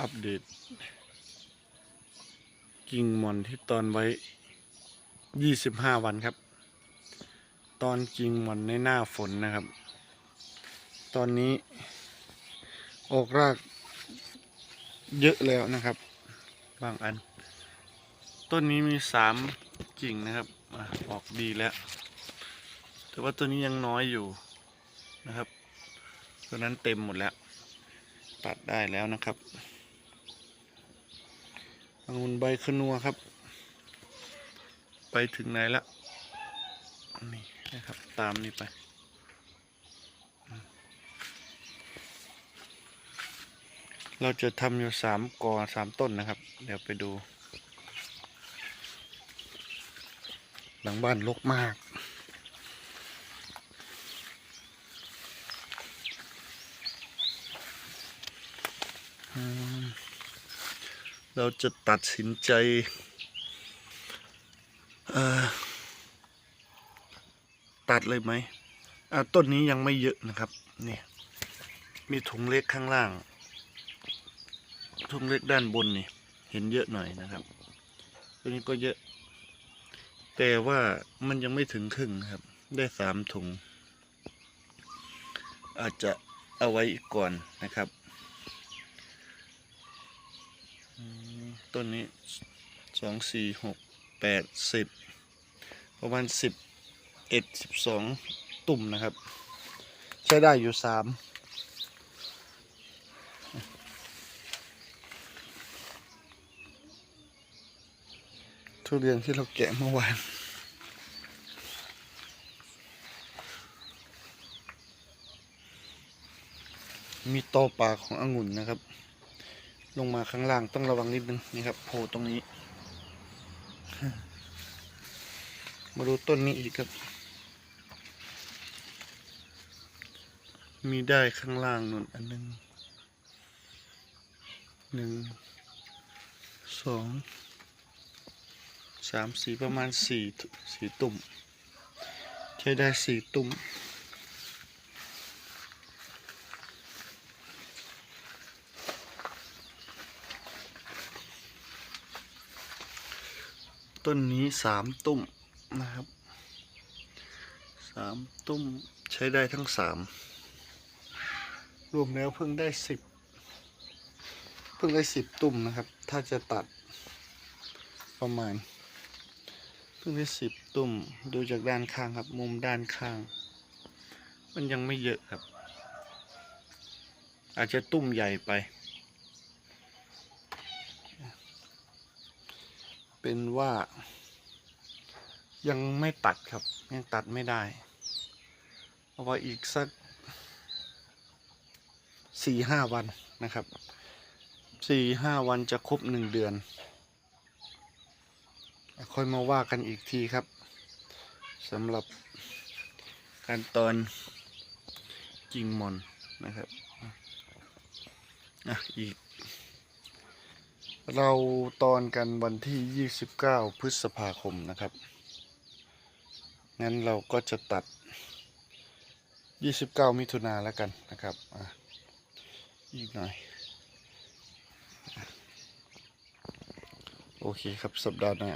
อัปเดต กิ่งหม่อนที่ตอนไว้25วันครับ ตอนกิ่งหม่อนในหน้าฝนนะครับ ตอนนี้ ออกรากเยอะแล้วนะครับ บางอัน ต้นนี้มีสามกิ่งนะครับอออกดีแล้ว แต่ว่าตัวนี้ยังน้อยอยู่นะครับตัวนั้นเต็มหมดแล้ว ตัดได้แล้วนะครับ องุ่นใบขนัวครับ ไปถึงไหนละนี่นะครับ ตามนี่ไปเราจะทำอยู่สามกอสามต้นนะครับ เดี๋ยวไปดู หลังบ้านรกมาก อืม เราจะตัดสินใจตัดเลยไหมต้นนี้ยังไม่เยอะนะครับนี่มีถุงเล็กข้างล่าง ถุงเล็กด้านบนนี่เห็นเยอะหน่อยนะครับ ตัวนี้ก็เยอะ แต่ว่ามันยังไม่ถึงครึ่งนะครับ ได้สามถุง อาจจะเอาไว้ก่อนนะครับอืม ต้นนี้สองสี่หกแปดสิบประมาณสิบเอ็ดสิบสองตุ่มนะครับ ใช้ได้อยู่สามทุเรียนที่เราแกะเมื่อวานมีตอปากขององุ่นนะครับ ลงมาข้างล่างต้องระวังนิดนึงนี่ครับโผล่ตรงนี้ มาดูต้นนี้อีกครับ มีได้ข้างล่างนุ่นอันหนึ่งหนึ่งสองสามสี่ประมาณสี่สี่ตุ่ม ใช้ได้สี่ตุ่ม ต้นนี้สามตุ่มนะครับสามตุ่มใช้ได้ทั้งสามรวมแล้วเพิ่งได้สิบเพิ่งได้สิบตุ่มนะครับ ถ้าจะตัดประมาณ เพิ่งได้สิบตุ่มดูจากด้านข้างครับ มุมด้านข้าง มันยังไม่เยอะครับ อาจจะตุ่มใหญ่ไป เป็นว่า ยังไม่ตัดครับ ยังตัดไม่ได้เอาไว้อีกสักสี่ห้าวันนะครับสี่ห้าวันจะครบหนึ่งเดือน ค่อยมาว่ากันอีกทีครับสำหรับการตอนกิ่งมอนนะครับ อะ อีก เราตอนกันวันที่ 29 พฤษภาคมนะครับ งั้นเราก็จะตัด 29 มิถุนาแล้วกันนะครับออีกหน่อย โอเคครับสัปดาห์หน้า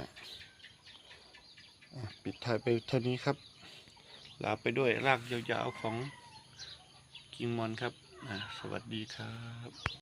อะปิดท้ายไปเท่านี้ครับ ลาไปด้วยรากยาวๆของกิ่งมอนครับอะสวัสดีครับ